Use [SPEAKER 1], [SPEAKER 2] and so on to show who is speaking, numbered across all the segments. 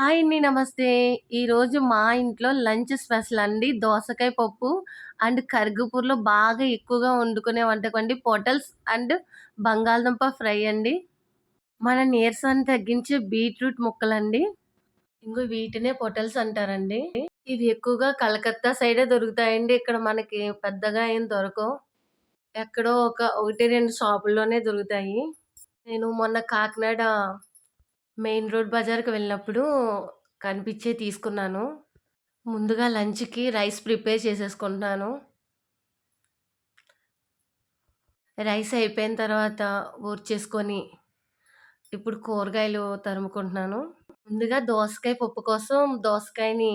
[SPEAKER 1] Hi అండి. నమస్తే. ఈరోజు మా ఇంట్లో లంచ్ స్పెషల్ అండి. దోసకాయ పప్పు అండ్ కర్గపూరలో బాగా ఎక్కువగా వండుకునే వంటకం అండి. పొటల్స్ అండ్ బంగాళదుంప ఫ్రై అండి. మన నీరసాన్ని తగ్గించే బీట్రూట్ ముక్కలండి. ఇంకో వీటినే పొటల్స్ అంటారండి. ఇవి ఎక్కువగా కలకత్తా సైడే దొరుకుతాయండి. ఇక్కడ మనకి పెద్దగా ఏం దొరకవు. ఎక్కడో ఒక ఒకటి రెండు షాపుల్లోనే దొరుకుతాయి. నేను మొన్న కాకినాడ మెయిన్ రోడ్ బజార్‌కి వెళ్ళినప్పుడు కనిపించే తీసుకున్నాను. ముందుగా లంచ్‌కి రైస్ ప్రిపేర్ చేసేసుకుంటున్నాను. రైస్ అయిపోయిన తర్వాత ఊర్చేసుకొని, ఇప్పుడు కూరగాయలు తరుముకుంటున్నాను. ముందుగా దోసకాయ పప్పు కోసం దోసకాయని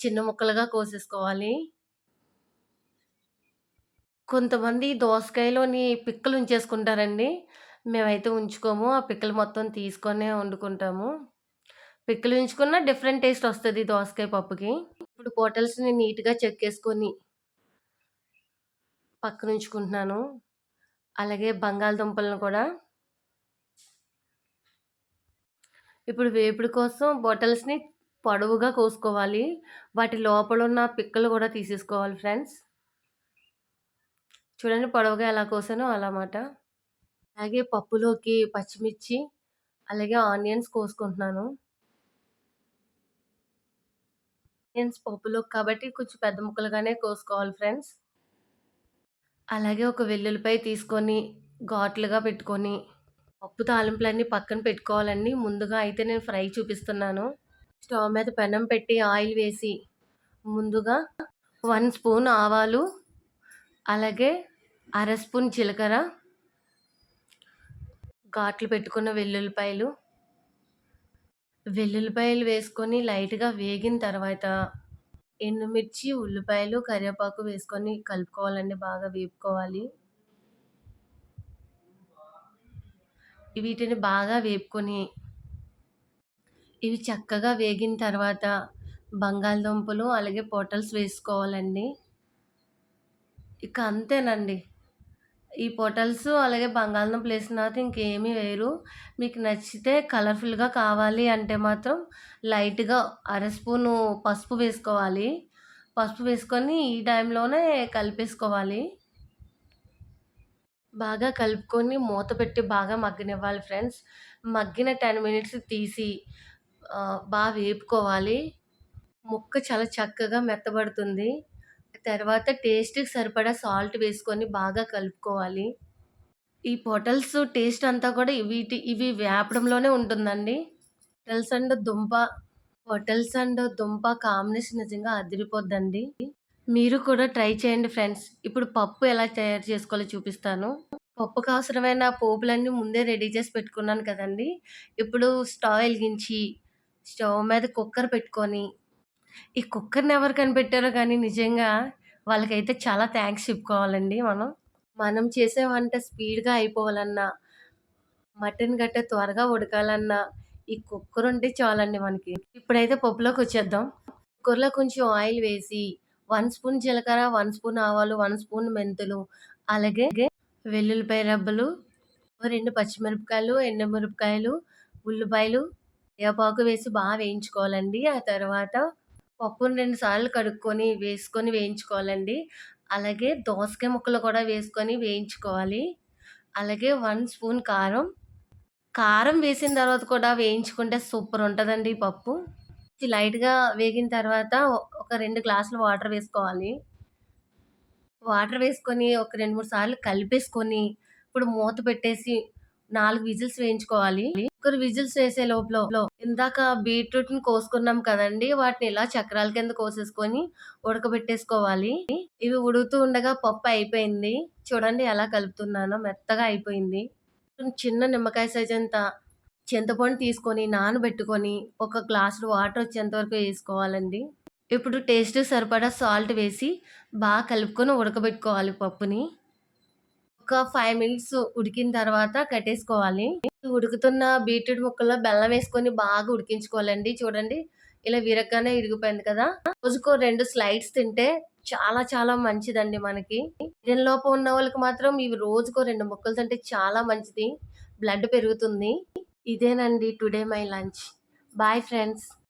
[SPEAKER 1] చిన్న ముక్కలుగా కోసేసుకోవాలి. కొంతమంది దోసకాయలోని పిక్కలు ఉంచేసుకుంటారండి. మేమైతే ఉంచుకోము. ఆ పిక్కలు మొత్తం తీసుకొనే వండుకుంటాము. పిక్కలు ఉంచుకున్న డిఫరెంట్ టేస్ట్ వస్తుంది దోసకాయ పప్పుకి. ఇప్పుడు బాటిల్స్ని నీట్‌గా చెక్కేసుకొని పక్కన ఉంచుకుంటున్నాను. అలాగే బంగాళదుంపలను కూడా ఇప్పుడు వేపుడు కోసం బాటిల్స్ని పొడవుగా కోసుకోవాలి. వాటి లోపల ఉన్న పిక్కలు కూడా తీసేసుకోవాలి ఫ్రెండ్స్. చూడండి పొడవుగా ఎలా కోసానో అలా మాట. అలాగే పప్పులోకి పచ్చిమిర్చి, అలాగే ఆనియన్స్ కోసుకుంటున్నాను. ఆనియన్స్ పప్పులోకి కాబట్టి కొంచెం పెద్ద ముక్కలుగానే కోసుకోవాలి ఫ్రెండ్స్. అలాగే ఒక వెల్లుల్లిపాయ తీసుకొని ఘాట్లుగా పెట్టుకొని పప్పు తాలింపులన్నీ పక్కన పెట్టుకోవాలండి. ముందుగా అయితే నేను ఫ్రై చూపిస్తున్నాను. స్టవ్ మీద పెనం పెట్టి ఆయిల్ వేసి ముందుగా వన్ స్పూన్ ఆవాలు, అలాగే అర స్పూన్ జీలకర్ర ఘాట్లు పెట్టుకున్న వెల్లుల్లిపాయలు వెల్లుల్లిపాయలు వేసుకొని లైట్‌గా వేగిన తర్వాత ఎండుమిర్చి, ఉల్లిపాయలు, కరివేపాకు వేసుకొని కలుపుకోవాలండి. బాగా వేపుకోవాలి. వీటిని బాగా వేపుకొని ఇవి చక్కగా వేగిన తర్వాత బంగాళదుంపలు, అలాగే పొటల్స్ వేసుకోవాలండి. ఇక అంతేనండి. ఈ పొటల్స్ అలాగే బంగాళదుంపలు వేసిన తర్వాత ఇంకేమీ వేయరు. మీకు నచ్చితే కలర్‌ఫుల్‌గా కావాలి అంటే మాత్రం లైట్‌గా అర స్పూను పసుపు వేసుకోవాలి. పసుపు వేసుకొని ఈ టైంలోనే కలిపేసుకోవాలి. బాగా కలుపుకొని మూత పెట్టి బాగా మగ్గనివ్వాలి ఫ్రెండ్స్. మగ్గిన 10 మినిట్స్ తీసి బాగా వేపుకోవాలి. ముక్క చాలా చక్కగా మెత్తబడుతుంది. తర్వాత టేస్ట్‌కి సరిపడా సాల్ట్ వేసుకొని బాగా కలుపుకోవాలి. ఈ పొటల్స్ టేస్ట్ అంతా కూడా వీటి ఇవి వేపడంలోనే ఉంటుందండి. పొటల్స్ అండ్ దుంప పొటల్స్ అండ్ దుంప కాంబినేషన్ నిజంగా అదిరిపోద్దండి. మీరు కూడా ట్రై చేయండి ఫ్రెండ్స్. ఇప్పుడు పప్పు ఎలా తయారు చేసుకోవాలో చూపిస్తాను. పప్పుకు అవసరమైన పోపులన్నీ ముందే రెడీ చేసి పెట్టుకున్నాను కదండీ! ఇప్పుడు స్టవ్ వెలిగించి స్టవ్ మీద కుక్కర్ పెట్టుకొని ఈ కుక్కర్‌ని ఎవరు కనిపెట్టారో కానీ నిజంగా వాళ్ళకైతే చాలా థాంక్స్ చెప్పుకోవాలండి మనం. మనం చేసే వంట స్పీడ్‌గా అయిపోవాలన్నా, మటన్ గట్ట త్వరగా ఉడకాలన్నా ఈ కుక్కర్ ఉంటే చాలండి మనకి. ఇప్పుడైతే పప్పులోకొచ్చేద్దాం. కుక్కర్‌లో కొంచెం ఆయిల్ వేసి 1 స్పూన్ జీలకర్ర, 1 స్పూన్ ఆవాలు, 1 స్పూన్ మెంతులు, అలాగే వెల్లుల్లిపాయ రెబ్బలు, 2 పచ్చిమిరపకాయలు, ఎండుమిరపకాయలు, ఉల్లిపాయలు, కరివేపాకు వేసి బాగా వేయించుకోవాలండి. ఆ తర్వాత పప్పును రెండు సార్లు కడుక్కొని వేసుకొని వేయించుకోవాలండి. అలాగే దోసకాయ ముక్కలు కూడా వేసుకొని వేయించుకోవాలి. అలాగే వన్ స్పూన్ కారం. కారం వేసిన తర్వాత కూడా వేయించుకుంటే సూపర్ ఉంటుందండి ఈ పప్పు. లైట్‌గా వేగిన తర్వాత ఒక రెండు గ్లాసులు వాటర్ వేసుకోవాలి. వాటర్ వేసుకొని ఒక 2, 3 సార్లు కలిపేసుకొని ఇప్పుడు మూత పెట్టేసి నాలుగు విజిల్స్ వేయించుకోవాలి. ఒకరు విజిల్స్ వేసే లోపల ఇందాక బీట్రూట్‌ని కోసుకున్నాం కదండీ! వాటిని ఇలా చక్రాల కింద కోసేసుకొని ఉడకబెట్టేసుకోవాలి. ఇవి ఉడుకుతూ ఉండగా పప్పు అయిపోయింది. చూడండి ఎలా కలుపుతున్నానో మెత్తగా అయిపోయింది. చిన్న నిమ్మకాయ సైజ్ అంత చింతపండు తీసుకొని నానబెట్టుకొని ఒక గ్లాసుడు వాటర్ వచ్చేంత వరకు వేసుకోవాలండి. ఇప్పుడు టేస్ట్ సరిపడా సాల్ట్ వేసి బాగా కలుపుకొని ఉడకబెట్టుకోవాలి పప్పుని. ఒక ఫైవ్ మినిట్స్ ఉడికిన తర్వాత కట్టేసుకోవాలి. ఉడుకుతున్న బీట్రూట్ ముక్కల్లో బెల్లం వేసుకొని బాగా ఉడికించుకోవాలండి. చూడండి ఇలా విరగ్గానే ఇరిగిపోయింది కదా! రోజుకో రెండు స్లైడ్స్ తింటే చాలా చాలా మంచిదండి మనకి. ఐరన్ లోపం ఉన్న వాళ్ళకి మాత్రం ఇవి రోజుకో రెండు ముక్కలు తింటే చాలా మంచిది. బ్లడ్ పెరుగుతుంది. ఇదేనండి today my lunch. Bye friends.